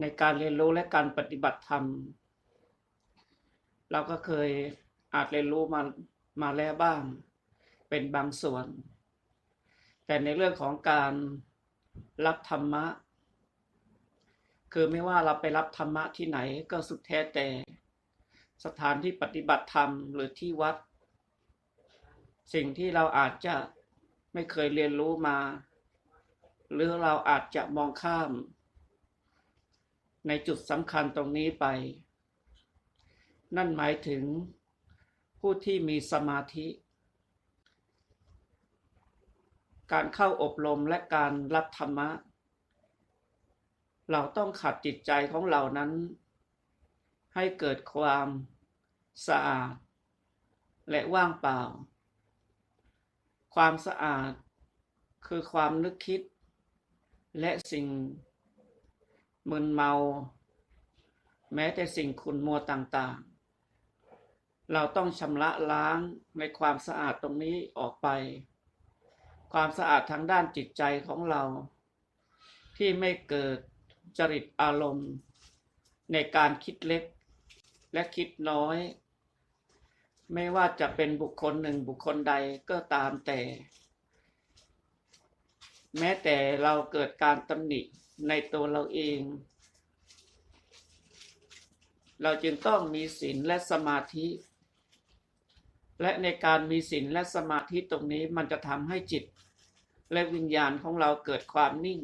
ในการเรียนรู้และการปฏิบัติธรรม เราก็เคยอาจเรียนรู้มามาแล้วบ้าง เป็นบางส่วน แต่ในเรื่องของการรับธรรมะ คือไม่ว่าเราไปรับธรรมะที่ไหนก็สุดแท้แต่ สถานที่ปฏิบัติธรรมหรือที่วัด สิ่งที่เราอาจจะไม่เคยเรียนรู้มา หรือเราอาจจะมองข้าม ในจุดสำคัญตรงนี้ไป นั่นหมายถึงผู้ที่มีสมาธิ การเข้าอบรมและการรับธรรมะ เราต้องขัดจิตใจของเรานั้น ให้เกิดความสะอาด และว่างเปล่า ความสะอาดคือความนึกคิด และสิ่ง มึนเมา แม้แต่สิ่งขุนมัวต่างๆ เราต้องชำระล้างในความสะอาดตรงนี้ออกไป ความสะอาดทางด้านจิตใจของเรา ที่ไม่เกิดจริตอารมณ์ ในการคิดเล็กและคิดน้อย ไม่ว่าจะเป็นบุคคลหนึ่งบุคคลใดก็ตามแต่ แม้แต่เราเกิดการตำหนิ ในตัวเราเอง เราจึงต้องมีศีลและสมาธิ และในการมีศีลและสมาธิตรงนี้มันจะทำให้จิต และวิญญาณของเราเกิดความนิ่ง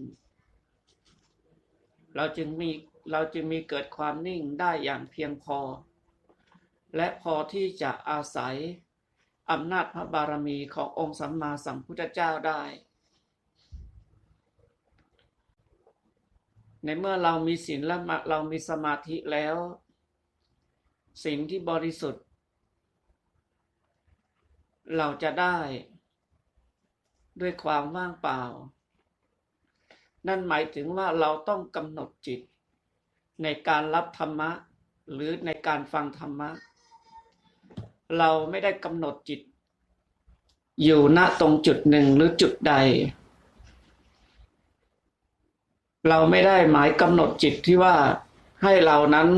เราจึงมีเราจึงมีเกิดความนิ่งได้อย่างเพียงพอ และพอที่จะอาศัยอำนาจพระบารมีขององค์สัมมาสัมพุทธเจ้าได้ ในเมื่อเรามีศีลและเรามีสมาธิแล้วสิ่งที่บริสุทธิ์ เราจะได้ด้วยความว่างเปล่า นั่นหมายถึงว่าเราต้องกำหนดจิต ในการรับธรรมะ หรือในการฟังธรรมะ เราไม่ได้กำหนดจิต อยู่ณตรงจุดหนึ่งหรือจุดใด เราไม่ได้หมายกำหนดจิตที่ว่าให้เรานั้น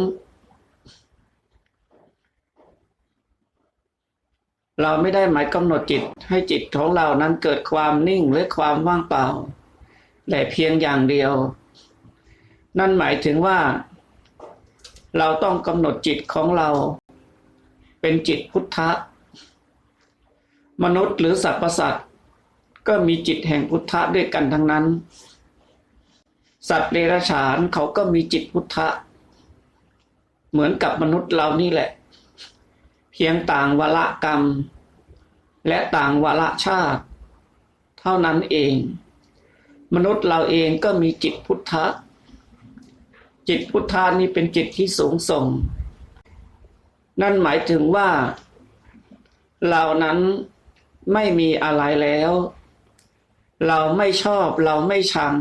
เราไม่ได้หมายกำหนดจิต ให้จิตของเรานั้นเกิดความนิ่งหรือความว่างเปล่าแต่เพียงอย่างเดียว นั่นหมายถึงว่า เราต้องกำหนดจิตของเรา เป็นจิตพุทธะ มนุษย์หรือสรรพสัตว์ก็มีจิตแห่งพุทธะด้วยกันทั้งนั้น สัตว์เดรัจฉานเขาก็มีจิตพุทธะ เหมือนกับมนุษย์เรานี่แหละ เพียงต่างวาระกรรม และต่างวาระชาติ เท่านั้นเอง มนุษย์เราเองก็มีจิตพุทธะ จิตพุทธานี่เป็นจิตที่สูงส่ง นั่นหมายถึงว่า เรานั้นไม่มีอะไรแล้ว เราไม่ชอบเราไม่ชัง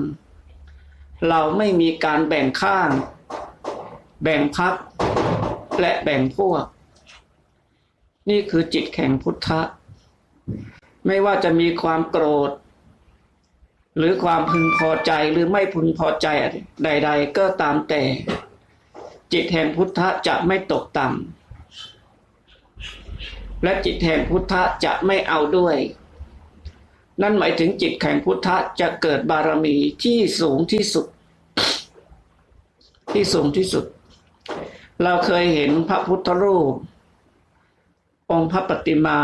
เราไม่มีการแบ่งข้าง แบ่งพักและแบ่งพวก นี่คือจิตแข่งพุทธะ ไม่ว่าจะมีความโกรธ หรือความพึงพอใจหรือไม่พึงพอใจใด ๆ ก็ตามแต่ จิตแห่งพุทธะจะไม่ตกต่ำและจิตแห่งพุทธะจะไม่เอาด้วยนั่นหมายถึงจิตแห่งพุทธะจะเกิดบารมีที่สูงที่สุด ที่สูงที่สุด เราเคยเห็นพระพุทธรูป องค์พระปฏิมา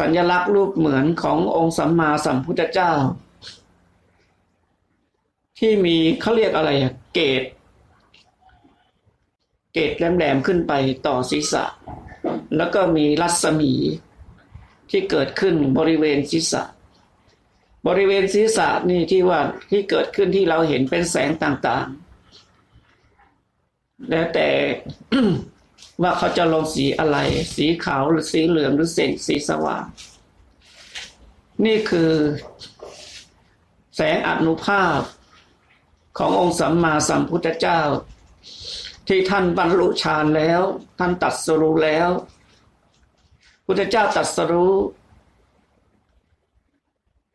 สัญลักษณ์รูปเหมือนขององค์สัมมาสัมพุทธเจ้า ที่มีเขาเรียกอะไรอะเกตเกตแหลมๆขึ้นไปต่อศีรษะ แล้วก็มีรัศมีที่เกิดขึ้นบริเวณศีรษะ บริเวณศีรษะนี่ที่ว่าที่เกิดขึ้นที่เราเห็นเป็นแสงต่างๆ แล้วแต่ว่าเขาจะลงสีอะไร สีขาวหรือสีเหลืองหรือเส้นสีสว่าง นี่คือแสงอนุภาพขององค์สัมมาสัมพุทธเจ้า ที่ท่านบรรลุฌานแล้ว ท่านตัดสรู้แล้ว พุทธเจ้าตัดสรู้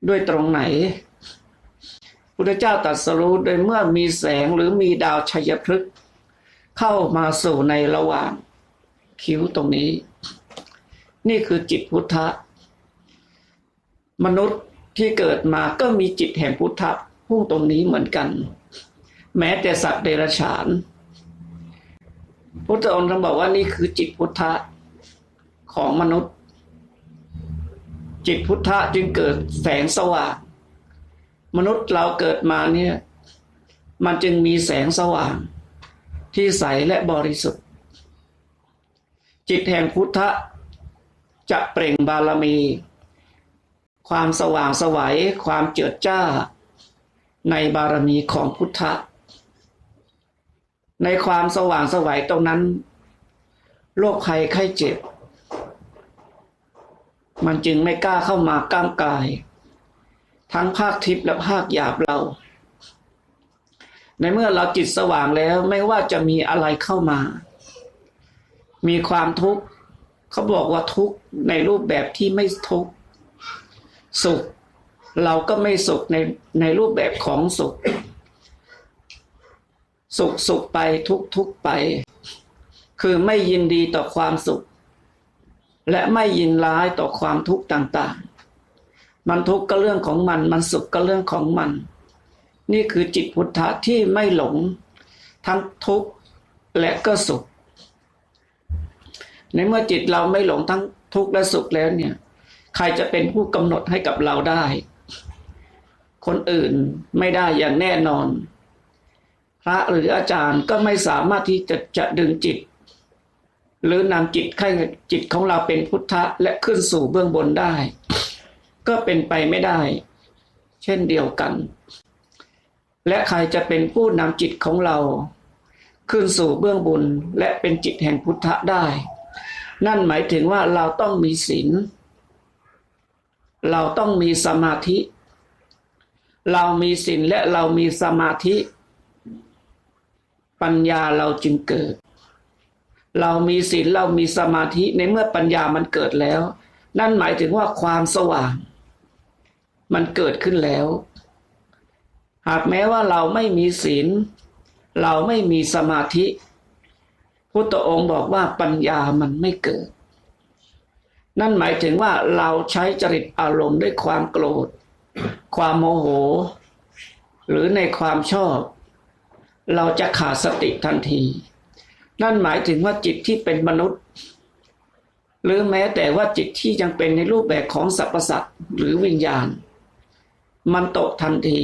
ด้วยตรงไหนพุทธเจ้าตรัสรู้โดยเมื่อมีแสงหรือมีดาวชัยพฤกษ์เข้ามาสู่ในระหว่างคิ้วตรงนี้ นี่คือจิตพุทธะ มนุษย์ที่เกิดมาก็มีจิตแห่งพุทธะพุ่งตรงนี้เหมือนกัน แม้แต่สัตว์เดรัจฉานพุทธองค์ท่านบอกว่านี่คือจิตพุทธะของมนุษย์ จิตพุทธะจึงเกิดแสงสว่าง มนุษย์เราเกิดมาเนี่ย มันจึงมีแสงสว่าง ที่ใสและบริสุทธิ์ จิตแห่งพุทธะจะเปล่งบารมี ความสว่างสวัยความเจิดจ้า ในบารมีของพุทธะ ในความสว่างสวัยตรงนั้น โรคภัยไข้เจ็บ มันจึงไม่กล้าเข้ามาก้างกาย ทั้งภาคทิพย์และภาคหยาบเรา ในเมื่อเราจิตสว่างแล้วไม่ว่าจะมีอะไรเข้ามา มีความทุกข์เขาบอกว่าทุกข์ในรูปแบบที่ไม่ทุกข์สุข เราก็ไม่สุขในในรูปแบบของสุข สุขสุขไปทุกทุกไป คือไม่ยินดีต่อความสุข และไม่ยินร้ายต่อความทุกข์ต่างๆ มันทุกข์ก็เรื่องของมัน มันสุขก็เรื่องของมัน นี่คือจิตพุทธะที่ไม่หลง ทั้งทุกข์และก็สุข ในเมื่อจิตเราไม่หลงทั้งทุกข์และสุขแล้วเนี่ย ใครจะเป็นผู้กำหนดให้กับเราได้ คนอื่นไม่ได้อย่างแน่นอน พระหรืออาจารย์ก็ไม่สามารถที่จะจะดึงจิต หรือนำจิตให้จิตของเราเป็นพุทธะและขึ้นสู่เบื้องบนได้ ก็เป็นไปไม่ได้ เช่นเดียวกัน และใครจะเป็นผู้นำจิตของเรา ขึ้นสู่เบื้องบนและเป็นจิตแห่งพุทธะได้ นั่นหมายถึงว่าเราต้องมีศีลเราต้องมีสมาธิ เรามีศีลและเรามีสมาธิ ปัญญาเราจึงเกิด เรามีศีลเรามีสมาธิในเมื่อปัญญามันเกิดแล้ว นั่นหมายถึงว่าความสว่าง มันเกิดขึ้นแล้ว หากแม้ว่าเราไม่มีศีล เราไม่มีสมาธิพุทธองค์บอกว่าปัญญามันไม่เกิด นั่นหมายถึงว่าเราใช้จริตอารมณ์ด้วยความโกรธ ความโมโห หรือในความชอบ เราจะขาดสติทันที นั่นหมายถึงว่าจิตที่เป็นมนุษย์ หรือแม้แต่ว่าจิตที่ยังเป็นในรูปแบบของสรรพสัตว์หรือวิญญาณ มันตกทันที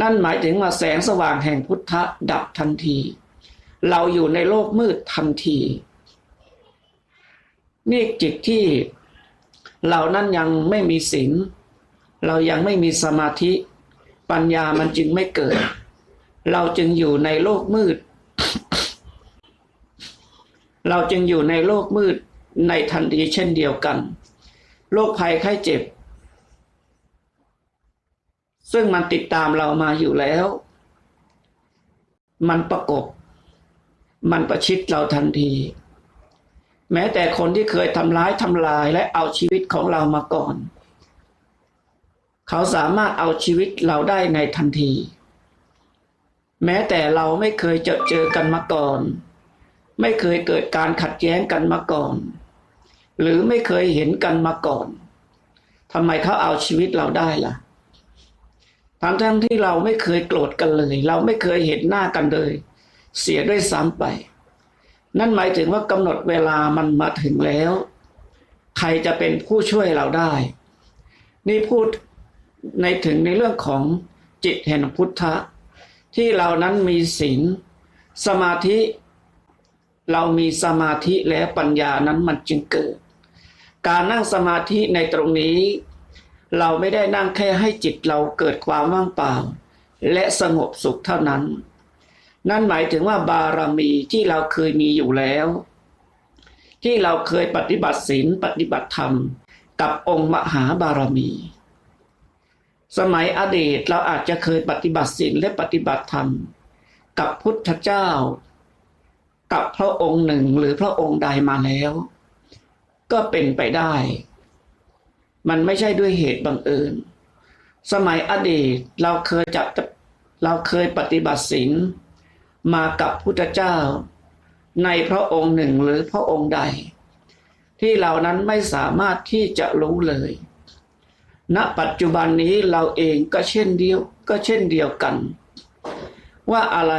นั่นหมายถึงว่าแสงสว่างแห่งพุทธะดับทันที เราอยู่ในโลกมืดทันที นี่จิตที่เรานั้นยังไม่มีศีลเรายังไม่มีสมาธิ ปัญญามันจึงไม่เกิด เราจึงอยู่ในโลกมืด เราจึงอยู่ในโลกมืดในทันทีเช่นเดียวกัน โรคภัยไข้เจ็บ ซึ่งมันติดตามเรามาอยู่แล้ว มันประกบ มันประชิดเราทันที แม้แต่คนที่เคยทำร้ายทำลายและเอาชีวิตของเรามาก่อน เขาสามารถเอาชีวิตเราได้ในทันที แม้แต่เราไม่เคยเจอเจอกันมาก่อน ไม่เคยเกิดการขัดแย้งกันมาก่อน หรือไม่เคยเห็นกันมาก่อนทำไมเขาเอาชีวิตเราได้ล่ะทั้งทั้งที่เราไม่เคยโกรธกันเลย เราไม่เคยเห็นหน้ากันเลย เสียด้วยซ้ำไป นั่นหมายถึงว่ากำหนดเวลามันมาถึงแล้ว ใครจะเป็นผู้ช่วยเราได้ นี่พูดในถึงในเรื่องของจิตแห่งพุทธะ ที่เรานั้นมีศีลสมาธิ เรามีสมาธิแล้วปัญญานั้นมันจึงเกิด การนั่งสมาธิในตรงนี้ เราไม่ได้นั่งแค่ให้จิตเราเกิดความว่างเปล่า และสงบสุขเท่านั้น นั่นหมายถึงว่าบารมีที่เราเคยมีอยู่แล้ว ที่เราเคยปฏิบัติศีลปฏิบัติธรรม กับองค์มหาบารมี สมัยอดีตเราอาจจะเคยปฏิบัติศีลและปฏิบัติธรรม กับพุทธเจ้า กับพระองค์หนึ่งหรือพระองค์ใดมาแล้ว ก็เป็นไปได้ มันไม่ใช่ด้วยเหตุบังเอิญ สมัยอดีตเราเคยจับเราเคยปฏิบัติศีลมากับพุทธเจ้า ในพระองค์หนึ่งหรือพระองค์ใด ที่เรานั้นไม่สามารถที่จะรู้เลย ณปัจจุบันนี้เราเองก็เช่นเดียวก็เช่นเดียวกัน ว่าอะไร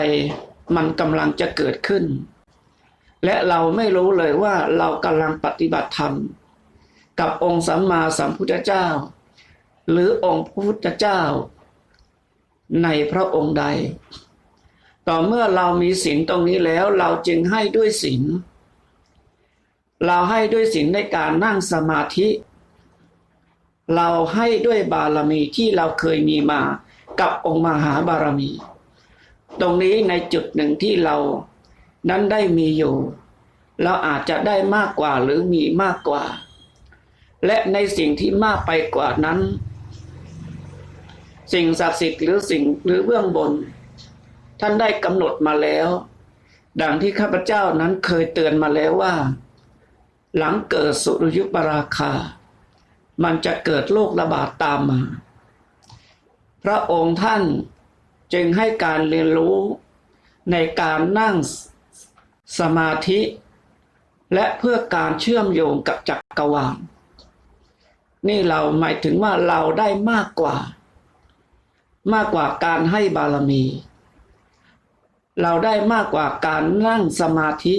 มันกำลังจะเกิดขึ้น และเราไม่รู้เลยว่าเรากำลังปฏิบัติธรรม กับองค์สัมมาสัมพุทธเจ้า หรือองค์พระพุทธเจ้า ในพระองค์ใด ต่อเมื่อเรามีศีลตรงนี้แล้วเราจึงให้ด้วยศีลเราให้ด้วยศีลในการนั่งสมาธิ เราให้ด้วยบารมีที่เราเคยมีมากับองค์มหาบารมี ตรงนี้ในจุดหนึ่งที่เรา นั้นได้มีอยู่ เราอาจจะได้มากกว่าหรือมีมากกว่า และในสิ่งที่มากไปกว่านั้น สิ่งศักดิ์สิทธิ์หรือสิ่งหรือเบื้องบน ท่านได้กำหนดมาแล้ว ดังที่ข้าพเจ้านั้นเคยเตือนมาแล้วว่า หลังเกิดสุริยุปราคา มันจะเกิดโรคระบาดตามมา พระองค์ท่านจึงให้การเรียนรู้ในการนั่ง สมาธิ และเพื่อการเชื่อมโยงกับจักรวาลนี่เราหมายถึงว่าเราได้มากกว่า มากกว่าการให้บารมี เราได้มากกว่าการนั่งสมาธิ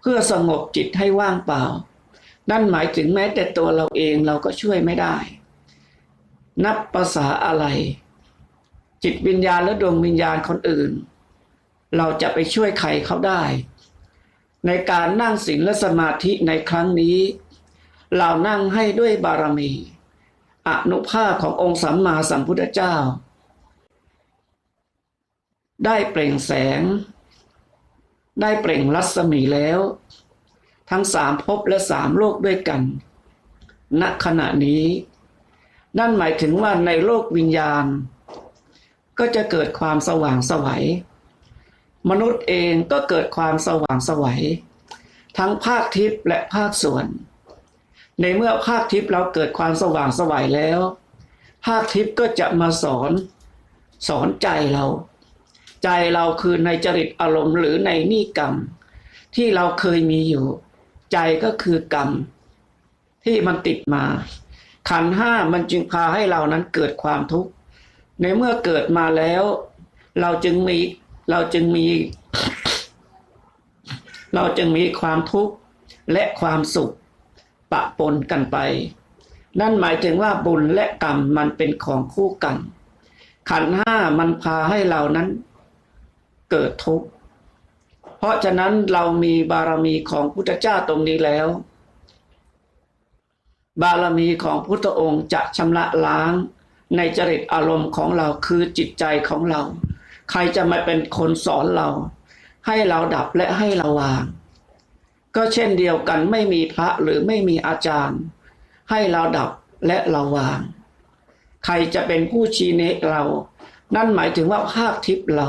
เพื่อสงบจิตให้ว่างเปล่า นั่นหมายถึงแม้แต่ตัวเราเองเราก็ช่วยไม่ได้ นับภาษาอะไร จิตวิญญาณและดวงวิญญาณคนอื่น เราจะไปช่วยใครเขาได้ ในการนั่งศีลและสมาธิในครั้งนี้ เรานั่งให้ด้วยบารมี อนุภาพขององค์สัมมาสัมพุทธเจ้า ได้เปล่งแสง ได้เปล่งรัศมีแล้ว ทั้งสามภพและสามโลกด้วยกัน ณขณะนี้ นั่นหมายถึงว่าในโลกวิญญาณ ก็จะเกิดความสว่างสวัย มนุษย์เองก็เกิดความสว่างสวัย ทั้งภาคทิพย์และภาคส่วน ในเมื่อภาคทิพย์เราเกิดความสว่างสวัยแล้ว ภาคทิพย์ก็จะมาสอนสอนใจเรา ใจเราคือในจริตอารมณ์หรือในนิกรรม ที่เราเคยมีอยู่ ใจก็คือกรรม ที่มันติดมา ขันห้ามันจึงพาให้เรานั้นเกิดความทุกข์ในเมื่อเกิดมาแล้ว เราจึงมี เราจึงมี เราจึงมีความทุกข์และความสุขปะปนกันไป นั่นหมายถึงว่าบุญและกรรมมันเป็นของคู่กัน ขันห้ามันพาให้เรานั้นเกิดทุกข์ เพราะฉะนั้นเรามีบารมีของพุทธเจ้าตรงนี้แล้ว บารมีของพุทธองค์จะชำระล้างในจริตอารมณ์ของเราคือจิตใจของเรา ใครจะมาเป็นคนสอนเรา ให้เราดับและให้เราวาง ก็เช่นเดียวกันไม่มีพระหรือไม่มีอาจารย์ ให้เราดับและเราวาง ใครจะเป็นผู้ชี้เนะเรา นั่นหมายถึงว่าภาคทิพย์เรา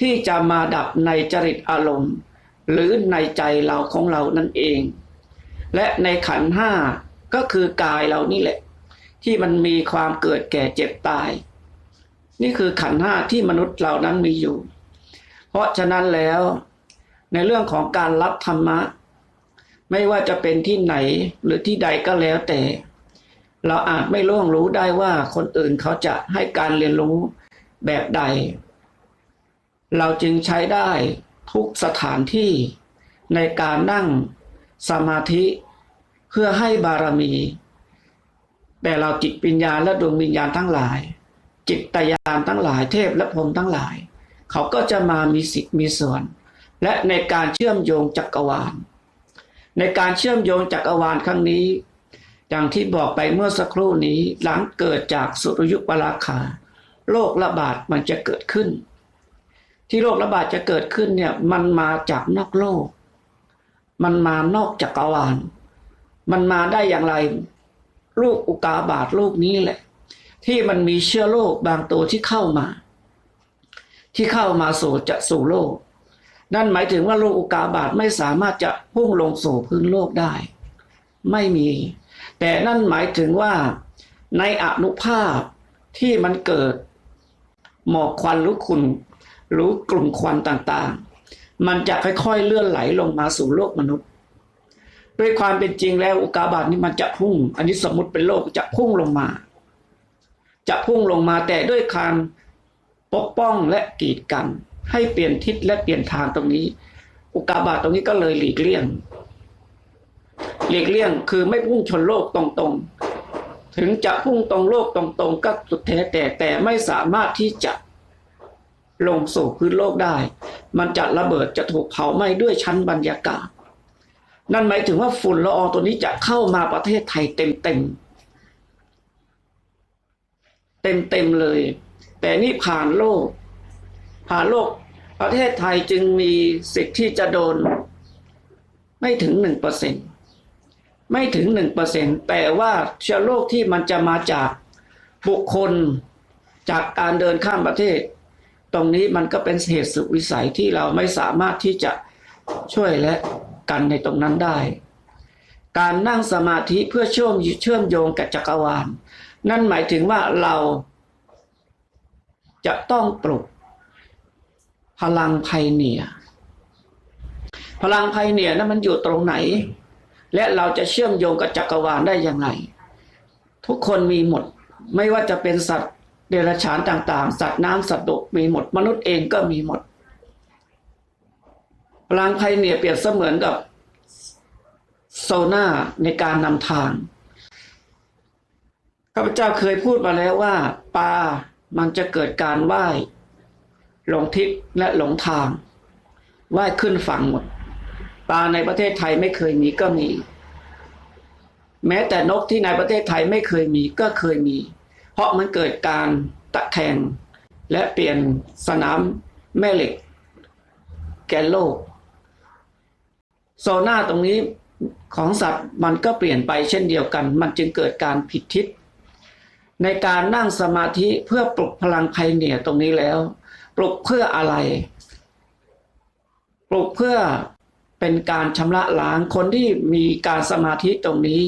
ที่จะมาดับในจริตอารมณ์ หรือในใจเราของเรานั่นเอง และในขันห้าก็คือกายเรานี่แหละ ที่มันมีความเกิดแก่เจ็บตาย นี่คือขันธ์ห้าที่มนุษย์เรานั้นมีอยู่ เพราะฉะนั้นแล้วในเรื่องของการรับธรรมะ ไม่ว่าจะเป็นที่ไหนหรือที่ใดก็แล้วแต่ เราอาจไม่ล่วงรู้ได้ว่าคนอื่นเขาจะให้การเรียนรู้แบบใด เราจึงใช้ได้ทุกสถานที่ในการนั่งสมาธิเพื่อให้บารมี แต่เราจิตวิญญาณและดวงวิญญาณทั้งหลาย จิตตยานทั้งหลายเทพและพรหมทั้งหลาย เขาก็จะมามีสิทธิ์มีส่วน และในการเชื่อมโยงจักรวาล ในการเชื่อมโยงจักรวาลครั้งนี้ อย่างที่บอกไปเมื่อสักครู่นี้หลังเกิดจากสุริยุปราคา โรคระบาดมันจะเกิดขึ้น ที่โรคระบาดจะเกิดขึ้นเนี่ยมันมาจากนอกโลก มันมานอกจักรวาล มันมาได้อย่างไรลูกอุกาบาตลูกนี้แหละ ที่มันมีเชื้อโรคบางตัวที่เข้ามา ที่เข้ามาสู่จะสู่โลก นั่นหมายถึงว่าลูกอุกาบาตไม่สามารถจะพุ่งลงสู่พื้นโลกได้ ไม่มี แต่นั่นหมายถึงว่าในอนุภาพที่มันเกิดหมอกควันหรือขุ่นหรือกลุ่มควันต่างๆ มันจะค่อยๆเลื่อนไหลลงมาสู่โลกมนุษย์ ด้วยความเป็นจริงแล้วอุกาบาตนี้มันจะพุ่ง อันนี้สมมติเป็นโลกจะพุ่งลงมา จะพุ่งลงมาแต่ด้วยการปกป้องและกีดกัน ให้เปลี่ยนทิศและเปลี่ยนทางตรงนี้ อุกาบาตตรงนี้ก็เลยหลีกเลี่ยง หลีกเลี่ยงคือไม่พุ่งชนโลกตรงๆ ถึงจะพุ่งตรงโลกตรงๆ ก็สุดแท้แต่แต่ไม่สามารถที่จะลงสู่พื้นโลกได้ มันจะระเบิดจะถูกเผาไหม้ด้วยชั้นบรรยากาศ นั่นหมายถึงว่าฝุ่นละอองตัวนี้จะเข้ามาประเทศไทยเต็มๆ เต็มๆเลย แต่นี่ผ่านโลก ผ่านโลก ประเทศไทยจึงมีสิทธิ์ที่จะโดน ไม่ถึงหนึ่งเปอร์เซ็นต์ไม่ถึงหนึ่งเปอร์เซ็นต์แต่ว่าเชื้อโรคที่มันจะมาจากบุคคลจากการเดินข้ามประเทศ ตรงนี้มันก็เป็นเหตุสุดวิสัยที่เราไม่สามารถที่จะช่วยและกันในตรงนั้นได้ การนั่งสมาธิเพื่อเชื่อมเชื่อมโยงกับจักรวาล นั่นหมายถึงว่าเราจะต้องปลุก พลังไพเนีย พลังไพเนียนั้นมันอยู่ตรงไหน และเราจะเชื่อมโยงกับจักรวาลได้อย่างไร ทุกคนมีหมด ไม่ว่าจะเป็นสัตว์เดรัจฉานต่าง ๆ สัตว์น้ำสัตว์บกมีหมด มนุษย์เองก็มีหมด พลังไพเนียเปรียบเสมือนกับโซน่าในการนำทาง ข้าพเจ้าเคยพูดมาแล้วว่า ปลามันจะเกิดการว่ายหลงทิศและหลงทางว่ายขึ้นฝั่งหมด ปลาในประเทศไทยไม่เคยมีก็มี แม้แต่นกที่ในประเทศไทยไม่เคยมีก็เคยมี เพราะมันเกิดการตะแคงและเปลี่ยนสนามแม่เหล็ก แกนโลก โซน่าตรงนี้ของสัตว์มันก็เปลี่ยนไปเช่นเดียวกัน มันจึงเกิดการผิดทิศ ในการนั่งสมาธิเพื่อปลุกพลังไพเนียตรงนี้แล้ว ปลุกเพื่ออะไร ปลุกเพื่อเป็นการชำระล้างคนที่มีการสมาธิตรงนี้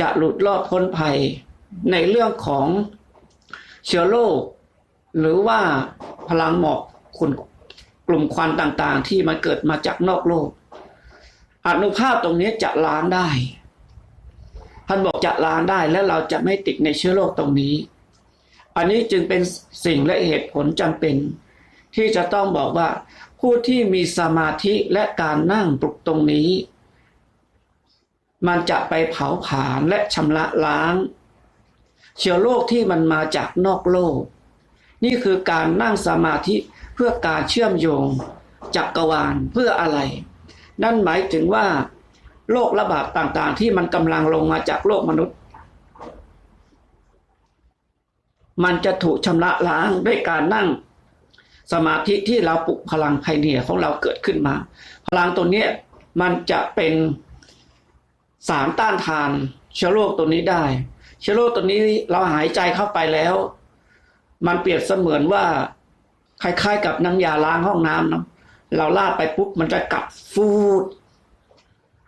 จะหลุดรอดพ้นภัย ในเรื่องของเชื้อโรคหรือว่าพลังหมอกขุ่นกลุ่มควันต่างๆ ที่มันเกิดมาจากนอกโลกอนุภาพตรงนี้จะล้างได้ ท่านบอกจะล้างได้และเราจะไม่ติดในเชื้อโรคตรงนี้ อันนี้จึงเป็นสิ่งและเหตุผลจำเป็น ที่จะต้องบอกว่า ผู้ที่มีสมาธิและการนั่งปลุกตรงนี้ มันจะไปเผาผลาญและชำระล้าง เชื้อโรคที่มันมาจากนอกโลก นี่คือการนั่งสมาธิเพื่อการเชื่อมโยงจักรวาลเพื่ออะไร นั่นหมายถึงว่า โรคระบาดต่างๆ ที่มันกำลังลงมาจากโลกมนุษย์ มันจะถูกชำระล้างด้วยการนั่งสมาธิที่เราปลุกพลังภายในของเราเกิดขึ้นมา พลังตัวนี้มันจะเป็นสารต้านทานเชื้อโรคตัวนี้ได้ เชื้อโรคตัวนี้เราหายใจเข้าไปแล้ว มันเปรียบเสมือนว่าคล้ายๆกับน้ำยาล้างห้องน้ำเนาะเราลาดไปปุ๊บมันจะกัดฟูด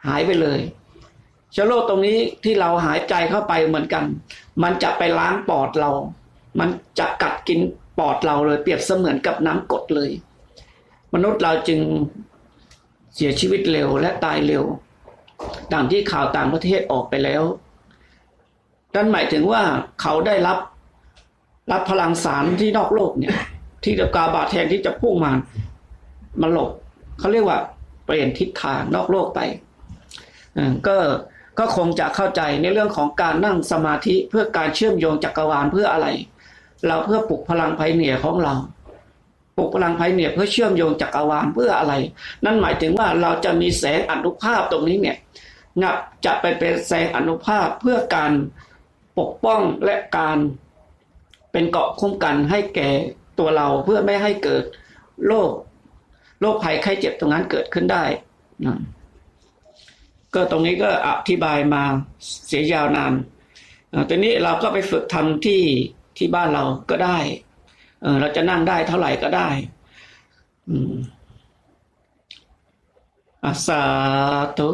หายไปเลยเชื้อโรคตรงนี้ที่เราหายใจเข้าไปเหมือนกัน มันจะไปล้างปอดเรา มันจะกัดกินปอดเราเลย เปรียบเสมือนกับน้ำกรดเลย มนุษย์เราจึงเสียชีวิตเร็วและตายเร็วดังที่ข่าวต่างประเทศออกไปแล้วนั่นหมายถึงว่าเขาได้รับรับพลังสารที่นอกโลกเนี่ย ที่ตะกาบาดแทนที่จะพุ่งมามาหลบเขาเรียกว่าเปลี่ยนทิศทางนอกโลกไป ก็ก็คงจะเข้าใจในเรื่องของการนั่งสมาธิเพื่อการเชื่อมโยงจักรวาลเพื่ออะไร เราเพื่อปลุกพลังภายเหนือของเราปลุกพลังภายเหนือเพื่อเชื่อมโยงจักรวาลเพื่ออะไร นั่นหมายถึงว่าเราจะมีแสงอนุภาพตรงนี้เนี่ยนับจะไปเป็นแสงอนุภาพเพื่อการปกป้องและการเป็นเกาะคุ้มกันให้แก่ตัวเราเพื่อไม่ให้เกิดโรคโรคภัยไข้เจ็บตรงนั้นเกิดขึ้นได้นะ ก็ตรงนี้ก็อธิบายมาเสียยาวนานตอนนี้เราก็ไปฝึกทำที่ที่บ้านเราก็ได้เราจะนั่งได้เท่าไหร่ก็ได้อืมอาสาธุ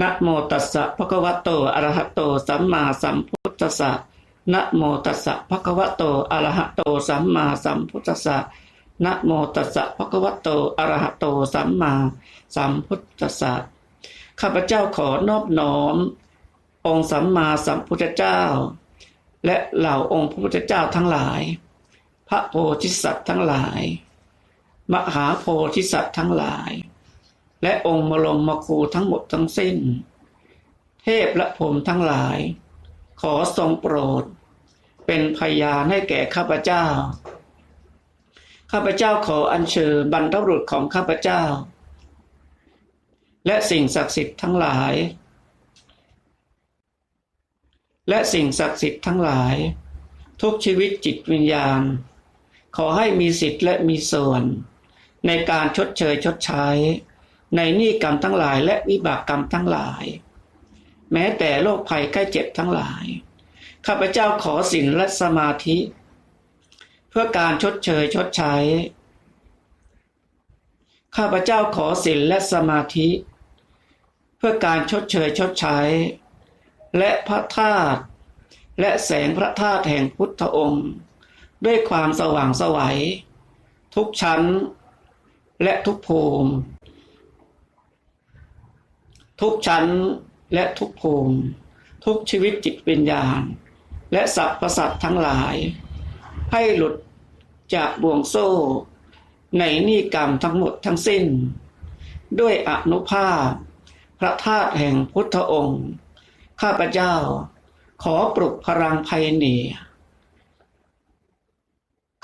นะโมตัสสะภะคะวะโตอะระหะโต สัมมาสัมพุทธัสสะนะโมตัสสะภะคะวะโตอะระหะโต สัมมาสัมพุทธัสสะนะโมตัสสะภะคะวะโตอะระหะโต สัมมาสัมพุทธัสสะ ข้าพเจ้าขอนอบน้อม องค์สัมมาสัมพุทธเจ้า และเหล่าองค์พระพุทธเจ้าทั้งหลาย พระโพธิสัตว์ทั้งหลาย มหาโพธิสัตว์ทั้งหลาย และองค์มรมครูทั้งหมดทั้งสิ้น เทพและพรมทั้งหลาย ขอทรงโปรด เป็นพยานให้แก่ข้าพเจ้าข้าพเจ้าขออัญเชิญบรรพบุรุษของข้าพเจ้า และสิ่งศักดิ์สิทธิ์ทั้งหลาย และสิ่งศักดิ์สิทธิ์ทั้งหลาย ทุกชีวิตจิตวิญญาณ ขอให้มีสิทธิ์และมีส่วน ในการชดเชยชดใช้ ในหนี้กรรมทั้งหลาย และวิบากกรรมทั้งหลาย แม้แต่โรคภัยใกล้เจ็บทั้งหลาย ข้าพเจ้าขอศีลและสมาธิ เพื่อการชดเชยชดใช้ข้าพเจ้าขอศีลและสมาธิเพื่อการชดเชยชดใช้ และพระธาตุและแสงพระธาตุแห่งพุทธองค์ ด้วยความสว่างสวัย ทุกชั้น และทุกภูมิ ทุกชั้นและทุกภูมิ ทุกชีวิตจิตวิญญาณ และสรรพสัตว์ทั้งหลาย ให้หลุดจากบ่วงโซ่ ในนิกรรมทั้งหมดทั้งสิ้น ด้วยอนุภาพ พระธาตุแห่งพุทธองค์ ข้าพเจ้า ขอปลุกพลังภัยเหนีย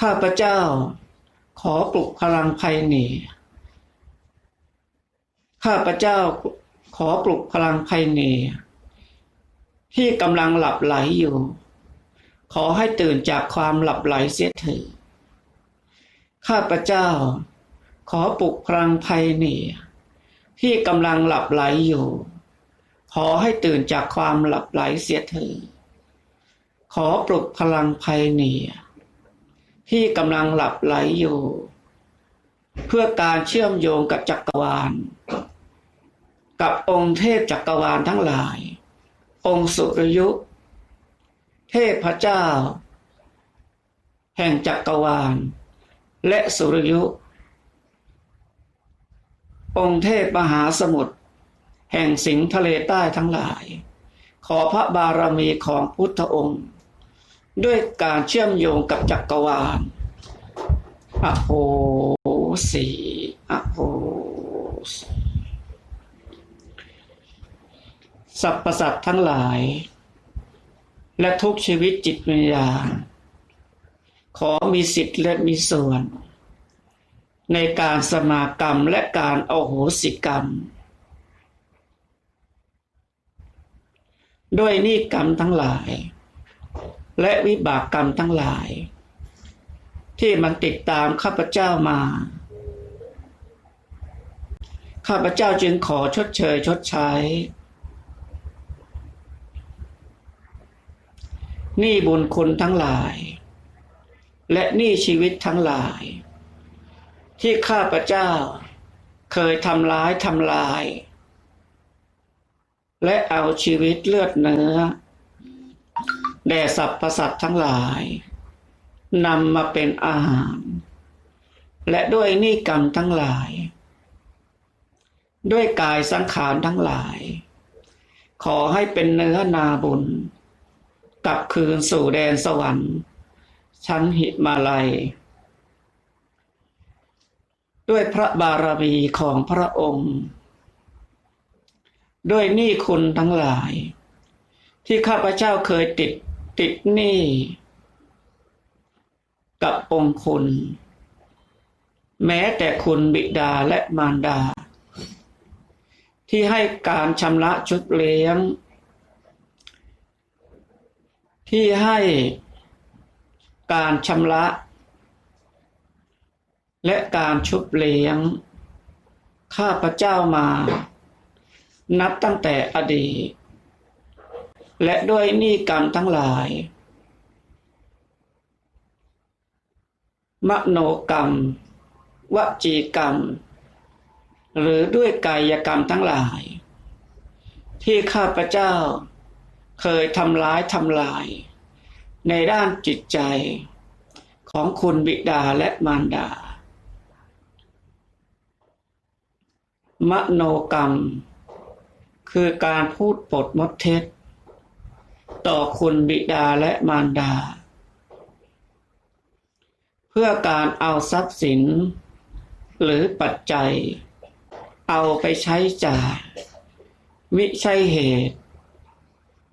ข้าพเจ้า ขอปลุกพลังภัยเหนียข้าพเจ้าขอปลุกพลังภัยเหนียที่กำลังหลับไหลอยู่ ขอให้ตื่นจากความหลับไหลเสียเถิดข้าพเจ้า ขอปลุกพลังภัยเหนีย ที่กำลังหลับไหลอยู่ ขอให้ตื่นจากความหลับไหลเสียเถิดขอปลุกพลังภัยเนียที่กำลังหลับไหลอยู่ เพื่อการเชื่อมโยงกับจักรวาล กับองค์เทพจักรวาลทั้งหลาย องค์สุรยุ เทพเจ้า แห่งจักรวาล และสุรยุ องค์เทพมหาสมุทรแห่งสิงห์ทะเลใต้ทั้งหลาย ขอพระบารมีของพุทธองค์ ด้วยการเชื่อมโยงกับจักรวาลอโหสีอโหสีสรรพสัตว์ทั้งหลาย และทุกชีวิตจิตวิญญาณขอมีสิทธิ์และมีส่วน ในการสมากรรมและการอโหสิกรรม ด้วยนิกรรมทั้งหลาย และวิบากกรรมทั้งหลาย ที่มันติดตามข้าพเจ้ามา ข้าพเจ้าจึงขอชดเชยชดใช้หนี้บุญคุณทั้งหลาย และหนี้ชีวิตทั้งหลาย ที่ข้าพเจ้า เคยทำร้ายทำลาย และเอาชีวิตเลือดเนื้อ แด่สรรพสัตทั้งหลายนำมาเป็นอาหาร และด้วยนิกรรมทั้งหลาย ด้วยกายสังขารทั้งหลาย ขอให้เป็นเนื้อนาบุญกลับคืนสู่แดนสวรรค์ชั้นหิมาลัย ด้วยพระบารมีของพระองค์ ด้วยหนี้คุณทั้งหลาย ที่ข้าพเจ้าเคยติดติดหนี้กับองค์คุณ แม้แต่คุณบิดาและมารดา ที่ให้การชำระชุดเลี้ยง ที่ให้การชำระ และการชุบเลี้ยง ข้าพระเจ้ามา นับตั้งแต่อดีต และด้วยนี้กรรมทั้งหลาย มโนกรรม วจีกรรม หรือด้วยกายกรรมทั้งหลาย ที่ข้าพระเจ้าเคยทำร้ายทำลาย ในด้านจิตใจของคุณบิดาและมารดา มโนกรรม คือการพูดปดมดเท็จ ต่อคุณบิดาและมารดา เพื่อการเอาทรัพย์สิน หรือปัจจัย เอาไปใช้จ่ายมิใช่เหตุ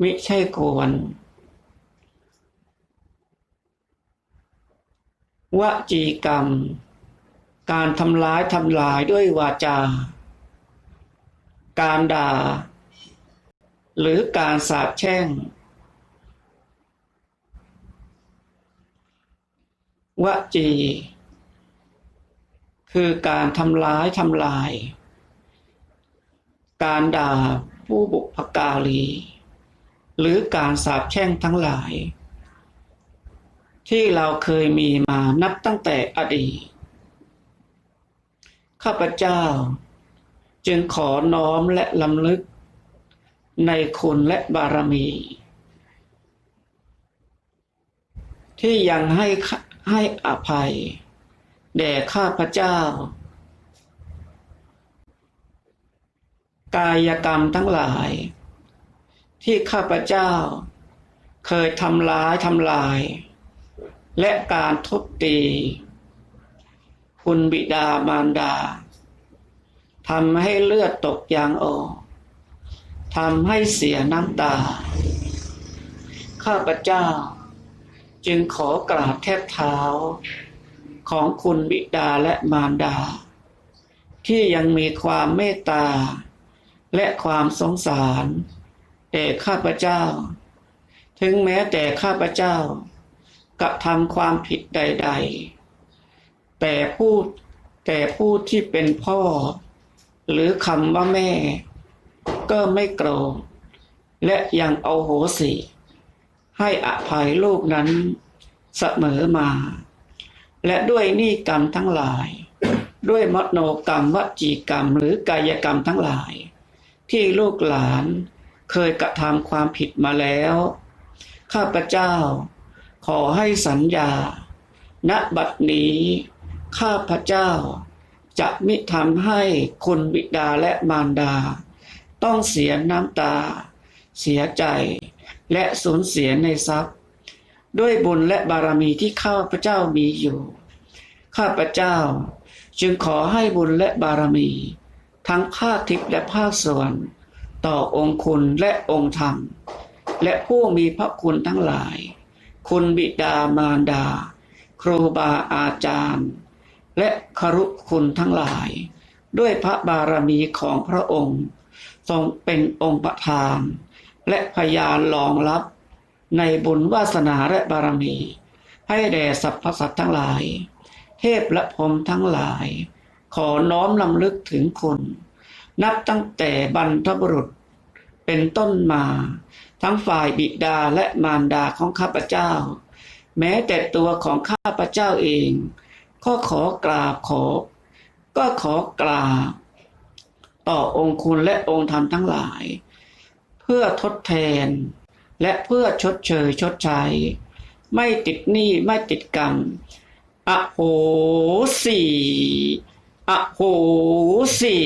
มิใช่ควรวจีกรรม การทำร้ายทำลายด้วยวาจา การด่า หรือการสาปแช่ง วจี คือการทำร้ายทำลาย การด่าผู้บุพการี หรือการสาปแช่งทั้งหลาย ที่เราเคยมีมานับตั้งแต่อดีต ข้าพเจ้า จึงขอน้อมและลำลึก ในคุณและบารมี ที่ยังให้ให้อภัย แด่ข้าพเจ้า กายกรรมทั้งหลาย ที่ข้าพเจ้า เคยทำร้ายทำลาย และการทุบตี คุณบิดามารดา ทำให้เลือดตกยางออกทำให้เสียน้ำตา ข้าพเจ้า จึงขอกราบแทบเท้า ของคุณบิดาและมารดา ที่ยังมีความเมตตา และความสงสารแด่ข้าพเจ้า ถึงแม้แต่ข้าพเจ้ากระทำความผิดใด ๆ แต่ผู้แต่ผู้ที่เป็นพ่อ หรือคำว่าแม่ ก็ไม่โกรธและยังเอาโหสิ ให้อภัยลูกนั้นเสมอมา และด้วยนี้กรรมทั้งหลาย ด้วยมโนกรรมวจีกรรมหรือกายกรรมทั้งหลาย ที่ลูกหลานเคยกระทำความผิดมาแล้ว ข้าพเจ้า ขอให้สัญญา ณบัดนี้ ข้าพเจ้า จะมิทำให้คุณบิดาและมารดา ต้องเสียน้ำตา เสียใจ และสูญเสียในทรัพย์ ด้วยบุญและบารมีที่ข้าพเจ้ามีอยู่ ข้าพเจ้าจึงขอให้บุญและบารมี ทั้งภาคทิพย์และภาคส่วน ต่อองค์คุณและองค์ธรรม และผู้มีพระคุณทั้งหลาย คุณบิดามารดา ครูบาอาจารย์ และครุคุณทั้งหลาย ด้วยพระบารมีของพระองค์ ทรงเป็นองค์ประธาน และพยานรองรับ ในบุญวาสนาและบารมี ให้แด่สรรพสัตว์ทั้งหลาย เทพและพรมทั้งหลาย ขอน้อมลำลึกถึงคุณ นับตั้งแต่บรรพบุรุษเป็นต้นมา ทั้งฝ่ายบิดาและมารดาของข้าพเจ้า แม้แต่ตัวของข้าพเจ้าเอง ก็ขอกราบขอ ก็ขอกราบ ต่อองค์คุณและองค์ธรรมทั้งหลาย เพื่อทดแทน และเพื่อชดเชยชดใช้ ไม่ติดหนี้ไม่ติดกรรมอโหสีอโหสี